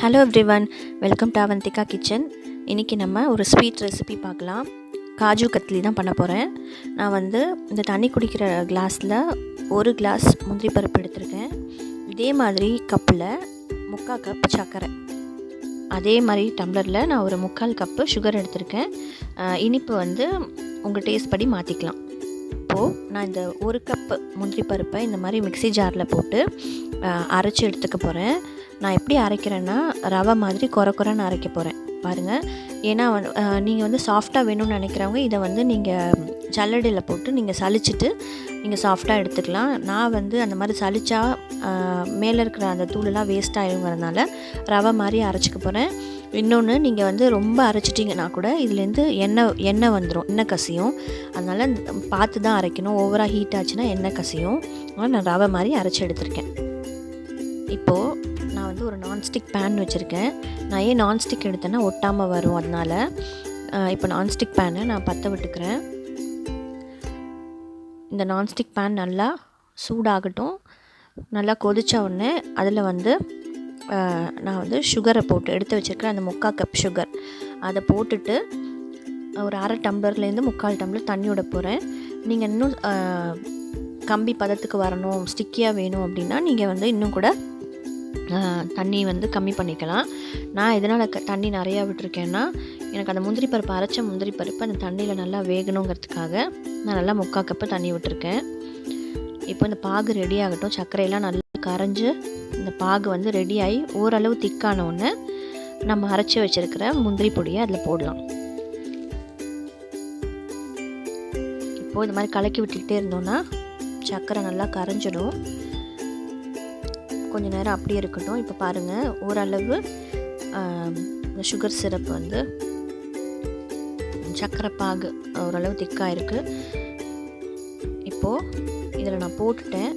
Hello everyone welcome to Avantika kitchen இன்றைக்கி நம்ம ஒரு ஸ்வீட் ரெசிபி பார்க்கலாம். காஜு கத்லி தான் பண்ண போகிறேன் நான் வந்து இந்த தண்ணி குடிக்கிற கிளாஸில் ஒரு கிளாஸ் முந்திரி பருப்பு எடுத்திருக்கேன். இதே மாதிரி கப்பில் முக்கால் கப் சர்க்கரை. அதே மாதிரி டம்ளரில் நான் ஒரு முக்கால் கப்பு சுகர் எடுத்திருக்கேன். இனிப்பு வந்து உங்கள் டேஸ்ட் படி மாற்றிக்கலாம் இப்போது நான் இந்த ஒரு கப்பு முந்திரி பருப்பை இந்த மாதிரி மிக்ஸி ஜாரில் போட்டு அரைச்சி எடுத்துக்க போகிறேன் நான் எப்படி அரைக்கிறேன்னா ரவை மாதிரி குறை குறைன்னு அரைக்க போகிறேன் பாருங்கள் ஏன்னா வந்து நீங்கள் வந்து சாஃப்டாக வேணும்னு நினைக்கிறவங்க இதை வந்து நீங்கள் சல்லடையில் போட்டு நீங்கள் சலிச்சிட்டு நீங்கள் சாஃப்டாக எடுத்துக்கலாம். நான் வந்து அந்த மாதிரி சளிச்சா மேலே இருக்கிற அந்த தூளெல்லாம் வேஸ்ட் ஆகிடுங்கிறதுனால ரவை மாதிரி அரைச்சிக்க போகிறேன் இன்னொன்று நீங்கள் வந்து ரொம்ப அரைச்சிட்டிங்கன்னா கூட இதுலேருந்து எண்ணெய் எண்ணெய் வந்துடும் எண்ணெய் கசியும். அதனால் பார்த்து தான் அரைக்கணும். ஓவராக ஹீட் ஆச்சுன்னா எண்ணெய் கசியும். அதனால் நான் ரவை மாதிரி அரைச்சி எடுத்திருக்கேன். இப்போது நான் வந்து ஒரு நான்ஸ்டிக் பேன் வச்சுருக்கேன். நான் ஏன் நான்ஸ்டிக் எடுத்தேன்னா ஒட்டாமல் வரும் அதனால். இப்போ நான்ஸ்டிக் பேனை நான் பற்ற விட்டுக்கிறேன். இந்த நான்ஸ்டிக் பேன் நல்லா சூடாகட்டும். நல்லா கொதித்த உடனே அதில் வந்து நான் வந்து சுகரை போட்டு எடுத்து வச்சுருக்கிறேன். அந்த முக்கால் கப் சுகர் அதை போட்டுட்டு ஒரு அரை டம்ளர்லேருந்து முக்கால் டம்ளர் தண்ணி விட போகிறேன் நீங்கள் இன்னும் கம்பி பதத்துக்கு வரணும் ஸ்டிக்கியாக வேணும் அப்படின்னா நீங்கள் வந்து இன்னும் கூட தண்ணி வந்து கம்மி பண்ணிக்கலாம். நான் எதனால் க தண்ணி நிறையா விட்டுருக்கேன்னா எனக்கு அந்த முந்திரி பருப்பு அரைச்ச முந்திரி பருப்பு அந்த தண்ணியில் நல்லா வேகணுங்கிறதுக்காக நான் நல்லா முக்கால் கப்பு தண்ணி விட்டுருக்கேன். இப்போ இந்த பாகு ரெடி ஆகட்டும். சர்க்கரையெல்லாம் நல்லா கரைஞ்சி இந்த பாகு வந்து ரெடி ஆகி ஓரளவு திக்கான ஒன்று நம்ம அரைச்சி வச்சுருக்கிற முந்திரி பொடியை அதில் போடலாம். இப்போது இது மாதிரி கலக்கி விட்டுக்கிட்டே இருந்தோன்னா சர்க்கரை நல்லா கரைஞ்சிடும். கொஞ்சம் நேரம் அப்படியே இருக்கட்டும். இப்போ பாருங்கள் ஓரளவு இந்த சுகர் சிரப் வந்து சர்க்கரை பாகு ஓரளவு திக்காக இருக்குது இப்போது இதில் நான் போட்டுட்டேன்.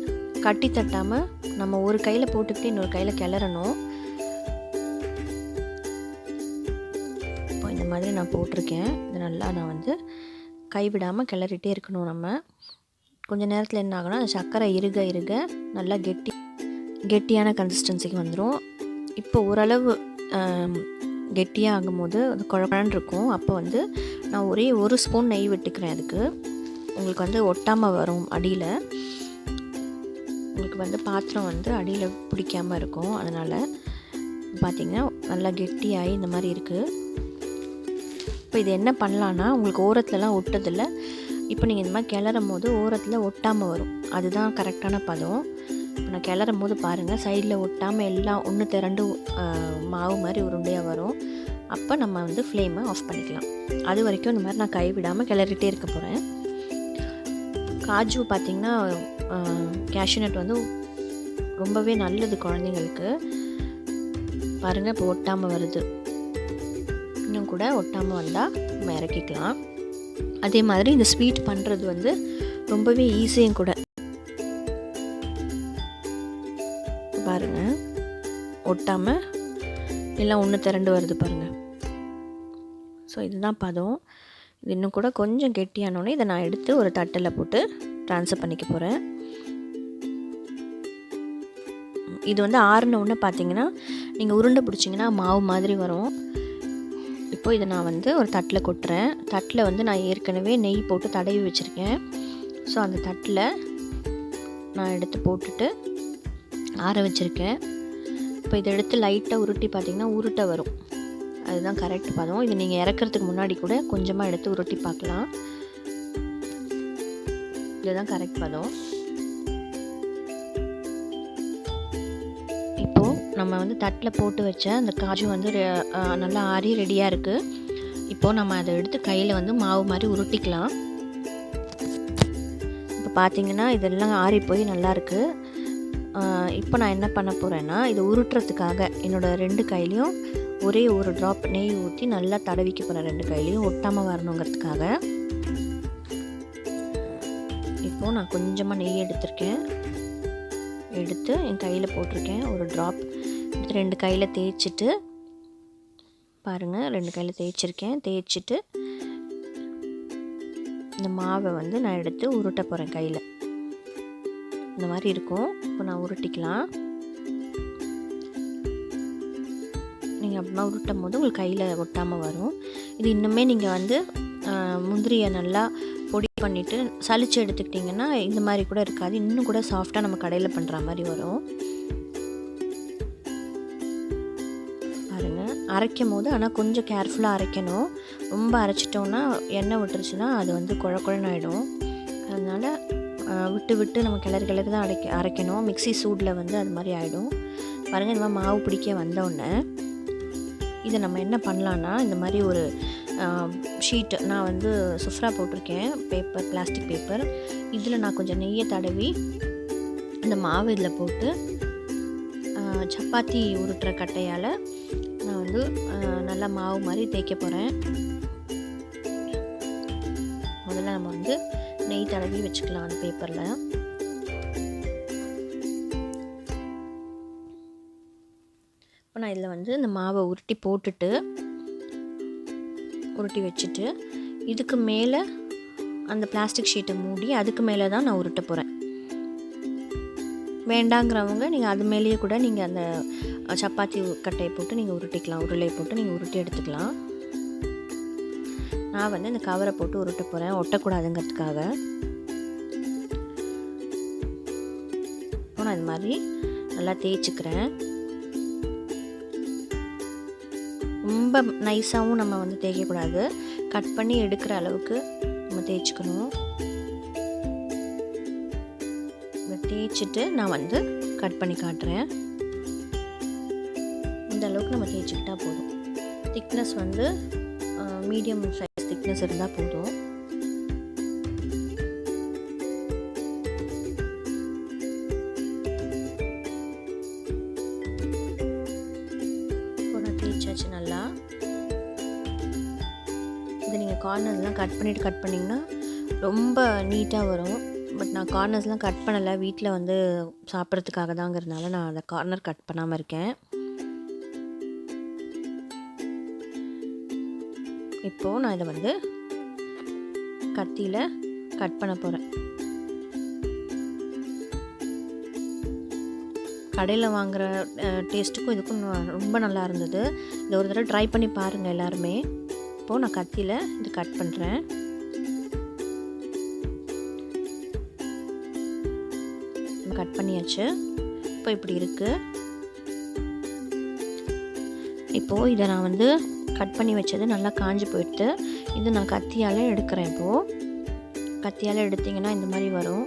கட்டி தட்டாமல் நம்ம ஒரு கையில் போட்டுக்கிட்டு இன்னொரு கையில் கிளறணும். இப்போ இந்த மாதிரி நான் போட்டிருக்கேன். இது நல்லா நான் வந்து கைவிடாமல் கிளறிட்டே இருக்கணும் நம்ம. கொஞ்ச நேரத்தில் என்ன ஆகும்னா அந்த சர்க்கரை இருக இருக நல்லா கெட்டி கெட்டியான கன்சிஸ்டன்சிக்கு வந்துடும் இப்போ ஓரளவு கெட்டியாக ஆகும்போது அது குழப்பழன்னு இருக்கும். அப்போ வந்து நான் ஒரே ஒரு ஸ்பூன் நெய் விட்டுக்கிறேன் அதுக்கு. உங்களுக்கு வந்து ஒட்டாமல் வரும் அடியில். உங்களுக்கு வந்து பாத்திரம் வந்து அடியில் பிடிக்காமல் இருக்கும். அதனால் பார்த்திங்கன்னா நல்லா கெட்டியாகி இந்த மாதிரி இருக்குது இப்போ இது என்ன பண்ணலான்னா உங்களுக்கு ஓரத்துலலாம் ஒட்டதில்லை. இப்போ நீங்கள் இந்த மாதிரி கிளறும் போது ஓரத்தில் ஒட்டாமல் வரும். அதுதான் கரெக்டான பதம். இப்போ நான் கிளறும் போது பாருங்கள் சைடில் ஒட்டாமல் எல்லாம் ஒன்று திரண்டு மாவு மாதிரி உருண்டையாக வரும். அப்போ நம்ம வந்து ஃப்ளேமை ஆஃப் பண்ணிக்கலாம். அது வரைக்கும் இந்த மாதிரி நான் கைவிடாமல் கிளறிட்டே இருக்க போகிறேன் காஜு பார்த்திங்கன்னா கேஷ்யூநட் வந்து ரொம்பவே நல்லது குழந்தைங்களுக்கு. பாருங்கள் இப்போ ஒட்டாமல் வருது. இன்னும் கூட ஒட்டாமல் வந்தால் நம்ம இறக்கிக்கலாம். அதே மாதிரி இந்த ஸ்வீட் பண்ணுறது வந்து ரொம்பவே ஈஸியும் கூட. பாருங்கள் ஒட்டாமல் எல்லாம் ஒன்று திரண்டு வருது பாருங்கள் ஸோ இதுதான் பதம். இது இன்னும் கூட கொஞ்சம் கெட்டியானோடனே இதை நான் எடுத்து ஒரு தட்டில் போட்டு ட்ரான்ஸ்ஃபர் பண்ணிக்க போகிறேன் இது வந்து ஆறுன உடனே பார்த்தீங்கன்னா நீங்கள் உருண்டை பிடிச்சிங்கன்னா மாவு மாதிரி வரும். இப்போது இதை நான் வந்து ஒரு தட்டில் கொட்டுறேன். தட்டில் வந்து நான் ஏற்கனவே நெய் போட்டு தடவி வச்சுருக்கேன். ஸோ அந்த தட்டில் நான் எடுத்து போட்டுட்டு ஆற வச்சுருக்கேன். இப்போ இதை எடுத்து லைட்டாக உருட்டி பார்த்தீங்கன்னா உருட்டை வரும். அதுதான் கரெக்ட் பதம். இது நீங்கள் இறக்கிறதுக்கு முன்னாடி கூட கொஞ்சமாக எடுத்து உருட்டி பார்க்கலாம். இதுதான் கரெக்ட் பதம். இப்போது நம்ம வந்து தட்டில் போட்டு வச்ச அந்த காஜு வந்து நல்லா ஆறி ரெடியாக இருக்குது இப்போது நம்ம அதை எடுத்து கையில் வந்து மாவு மாதிரி உருட்டிக்கலாம். இப்போ பார்த்தீங்கன்னா இதெல்லாம் ஆறி போய் நல்லாயிருக்கு இப்போ நான் என்ன பண்ண போகிறேன்னா இதை உருட்டுறதுக்காக என்னோடய ரெண்டு கையிலையும் ஒரே ஒரு ட்ராப் நெய் ஊற்றி நல்லா தடவிக்க போகிறேன் ரெண்டு கையிலையும் ஒட்டாமல் வரணுங்கிறதுக்காக இப்போது நான் கொஞ்சமாக நெய் எடுத்திருக்கேன். எடுத்து என் கையில் போட்டிருக்கேன். ஒரு ட்ராப் எடுத்து ரெண்டு கையில் தேய்ச்சிட்டு பாருங்கள் ரெண்டு கையில் தேய்ச்சிருக்கேன். தேய்ச்சிட்டு இந்த மாவை வந்து நான் எடுத்து உருட்ட போகிறேன் கையில். இந்த மாதிரி இருக்கும். இப்போ நான் உருட்டிக்கலாம். நீங்கள் அப்படின்னா உருட்டும் போது உங்களுக்கு கையில் ஒட்டாமல் வரும். இது இன்னுமே நீங்கள் வந்து முந்திரியை நல்லா பொடி பண்ணிவிட்டு சளிச்சு எடுத்துக்கிட்டிங்கன்னா இந்த மாதிரி கூட இருக்காது. இன்னும் கூட சாஃப்டாக நம்ம கடையில் பண்ணுற மாதிரி வரும். பாருங்கள் அரைக்கும் போது ஆனால் கொஞ்சம் கேர்ஃபுல்லாக அரைக்கணும். ரொம்ப அரைச்சிட்டோன்னா எண்ணெய் விட்டுருச்சுன்னா அது வந்து குழ குழன்னு ஆகிடும் அதனால் விட்டு விட்டு நம்ம கிளறி கிளறி தான் அரைக்க அரைக்கணும். மிக்சி சூடில் வந்து அது மாதிரி ஆகிடும் பாருங்கள் இந்த மாதிரி மாவு பிடிக்க வந்தோடனே இதை நம்ம என்ன பண்ணலான்னா இந்த மாதிரி ஒரு ஷீட்டு நான் வந்து சுஃப்ரா போட்டிருக்கேன். பேப்பர் பிளாஸ்டிக் பேப்பர் இதில் நான் கொஞ்சம் நெய்யை தடவி இந்த மாவு இதில் போட்டு சப்பாத்தி உருட்டுற கட்டையால் நான் வந்து நல்லா மாவு மாதிரி தேய்க்க போகிறேன் நெய் தடவி வச்சுக்கலாம் அந்த பேப்பரில் இப்போ நான் இதில் வந்து இந்த மாவை உருட்டி போட்டுட்டு உருட்டி வச்சுட்டு இதுக்கு மேலே அந்த பிளாஸ்டிக் ஷீட்டை மூடி அதுக்கு மேலே தான் நான் உருட்ட போகிறேன் வேண்டாங்கிறவங்க நீங்கள் அது மேலேயே கூட நீங்கள் அந்த சப்பாத்தி கட்டையை போட்டு நீங்கள் உருட்டிக்கலாம் உருளையை போட்டு நீங்கள் உருட்டி எடுத்துக்கலாம். நான் வந்து இந்த கவரை போட்டு உருட்ட போகிறேன் ஒட்டக்கூடாதுங்கிறதுக்காக. நான் இது மாதிரி நல்லா தேய்ச்சிக்கிறேன். ரொம்ப நைஸாகவும் நம்ம வந்து தேய்க்கக்கூடாது. கட் பண்ணி எடுக்கிற அளவுக்கு நம்ம தேய்ச்சிக்கணும். தேய்ச்சிட்டு நான் வந்து கட் பண்ணி காட்டுறேன். இந்த அளவுக்கு நம்ம தேய்ச்சிக்கிட்டா போதும். திக்னஸ் வந்து மீடியம் சைஸ் திக்னஸ் இருந்தால் போதும். தேய்ச்சாச்சு நல்லா. இதை நீங்கள் கார்னர்ஸ்லாம் கட் பண்ணிவிட்டு கட் பண்ணிங்கன்னா ரொம்ப நீட்டாக வரும். பட் நான் கார்னர்ஸ்லாம் கட் பண்ணலை. வீட்டில் வந்து சாப்பிட்றதுக்காக தாங்கிறதுனால நான் அந்த கார்னர் கட் பண்ணாமல் இருக்கேன். இப்போது நான் இதை வந்து கத்தியில் கட் பண்ண போகிறேன் கடையில் வாங்குகிற டேஸ்ட்டுக்கும் இதுக்கும் ரொம்ப நல்லா இருந்தது. இதை ஒரு தடவை ட்ரை பண்ணி பாருங்கள் எல்லாருமே. இப்போது நான் கத்தியில் இது கட் பண்ணுறேன் கட் பண்ணியாச்சு. இப்போ இப்படி இருக்குது இப்போது இதை நான் வந்து கட் பண்ணி வச்சது நல்லா காஞ்சி போயிட்டு இது நான் கத்தியால் எடுக்கிறேன் இப்போது கத்தியால் எடுத்திங்கன்னா இந்த மாதிரி வரும்.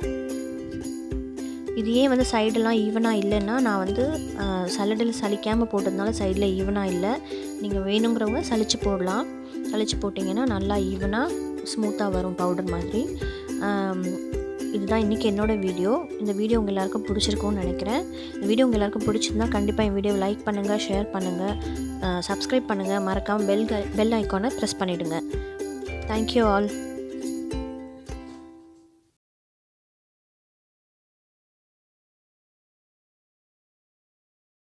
இது ஏன் வந்து சைடெல்லாம் ஈவனாக இல்லைன்னா நான் வந்து சலடில் சலிக்காமல் போட்டதுனால சைடில் ஈவனாக இல்லை. நீங்கள் வேணுங்கிறவங்க சலிச்சு போடலாம். சலிச்சு போட்டிங்கன்னா நல்லா ஈவனாக ஸ்மூத்தாக வரும் பவுடர் மாதிரி. இதுதான் இன்றைக்கி என்னோடய வீடியோ. இந்த வீடியோ உங்கள் எல்லாருக்கும் பிடிச்சிருக்கும்னு நினைக்கிறேன். இந்த வீடியோ உங்கள் எல்லாருக்கும் பிடிச்சிருந்தா கண்டிப்பாக என் வீடியோ லைக் பண்ணுங்கள் ஷேர் பண்ணுங்கள் சப்ஸ்கிரைப் பண்ணுங்கள் மறக்காமல் பெல் பெல் ஐக்கானை ப்ரெஸ் பண்ணிவிடுங்க தேங்க்யூ ஆல்